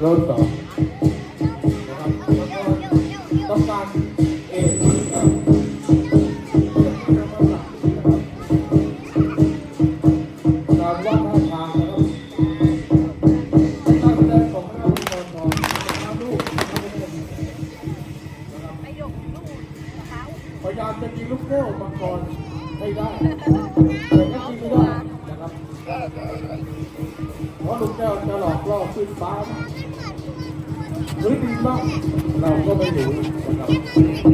โลดสองนะครับแล้วก็ต้องการเอกนะครับการวาดท่าทางนะครับการแสดงของพระราชทองน้ำลูกนะครับพยายามจะกินลูกแก้วมังกรให้ได้ เพราะลูกแก้วจะหลอกล่อขึ้นฟ้าหรือดีบ้างเราก็ไม่รู้นะครับ